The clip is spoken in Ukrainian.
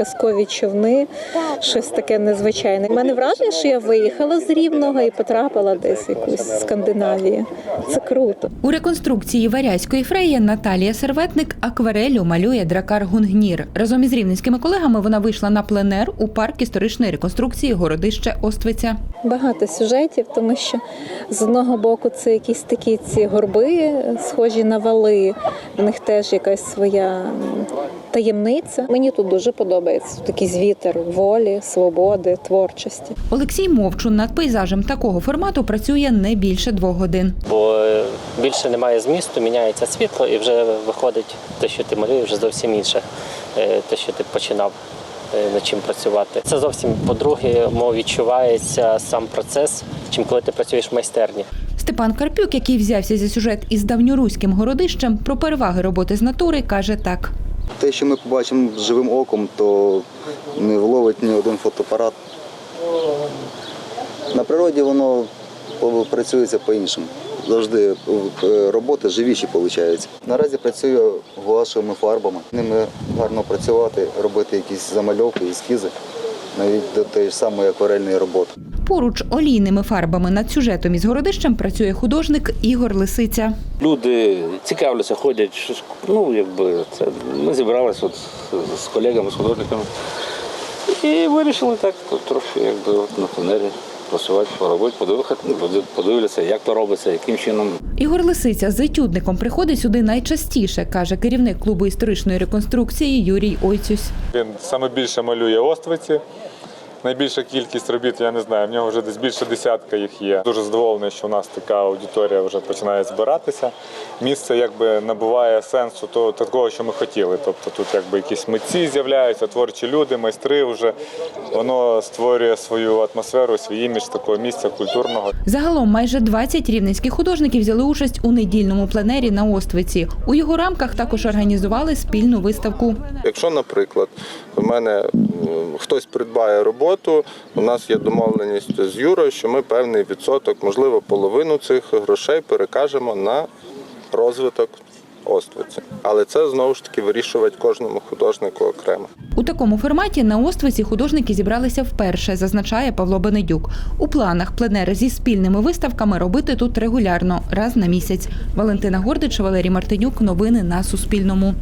казкові човни, щось таке незвичайне. У мене враження, що я виїхала з Рівного і потрапила десь в якусь Скандинавію. Це круто. У реконструкції варязької фреї Наталія Серветник акварелю малює дракар Гунгнір. Разом із рівненськими колегами вона вийшла на пленер у парк історичної реконструкції городище Оствиця. Багато сюжетів, тому що з одного боку це якісь такі ці горби, схожі на вали. В них теж якась своя таємниця. Мені тут дуже подобається такий звітер волі, свободи, творчості. Олексій Мовчун над пейзажем такого формату працює не більше двох годин. бо е, більше немає змісту, міняється світло, і вже виходить те, що ти малюєш, вже зовсім інше, е, те, що ти починав над чим працювати. Це зовсім по-друге, мов відчувається сам процес, чим коли ти працюєш в майстерні. Степан Карпюк, який взявся за сюжет із давньоруським городищем, про переваги роботи з натури каже так. Те, що ми побачимо з живим оком, то не вловить ні один фотоапарат. На природі воно працюється по-іншому. Завжди е, роботи живіші виходять. Наразі працюю гуашевими фарбами. Ними гарно працювати, робити якісь замальовки, ескізи, навіть до тієї ж самої акварельної роботи. Поруч олійними фарбами над сюжетом із городищем працює художник Ігор Лисиця. Люди цікавляться, ходять. Ну, якби це ми зібралися от з колегами, з художниками. І вирішили так трохи якби от на пленері працювати, поробити, подивитися, подивитися, як то робиться, яким чином. Ігор Лисиця з етюдником приходить сюди найчастіше, каже керівник клубу історичної реконструкції Юрій Ойцюсь. Він саме більше малює Оствиці. Найбільша кількість робіт, я не знаю, в нього вже десь більше десятка їх є. Дуже задоволений, що у нас така аудиторія вже починає збиратися. Місце якби набуває сенсу того такого, що ми хотіли. Тобто тут якби якісь митці з'являються, творчі люди, майстри вже. Воно створює свою атмосферу, свій імідж такого місця культурного. Загалом майже 20 рівненських художників взяли участь у недільному пленері на Оствиці. У його рамках також організували спільну виставку. Якщо, наприклад, в мене хтось придбає роботу, у нас є домовленість з Юрою, що ми певний відсоток, можливо, половину цих грошей перекажемо на розвиток Оствиці. Але це знову ж таки вирішувати кожному художнику окремо. У такому форматі на Оствиці художники зібралися вперше, зазначає Павло Бенедюк. У планах пленери зі спільними виставками робити тут регулярно, раз на місяць. Валентина Гордич, Валерій Мартинюк. Новини на Суспільному.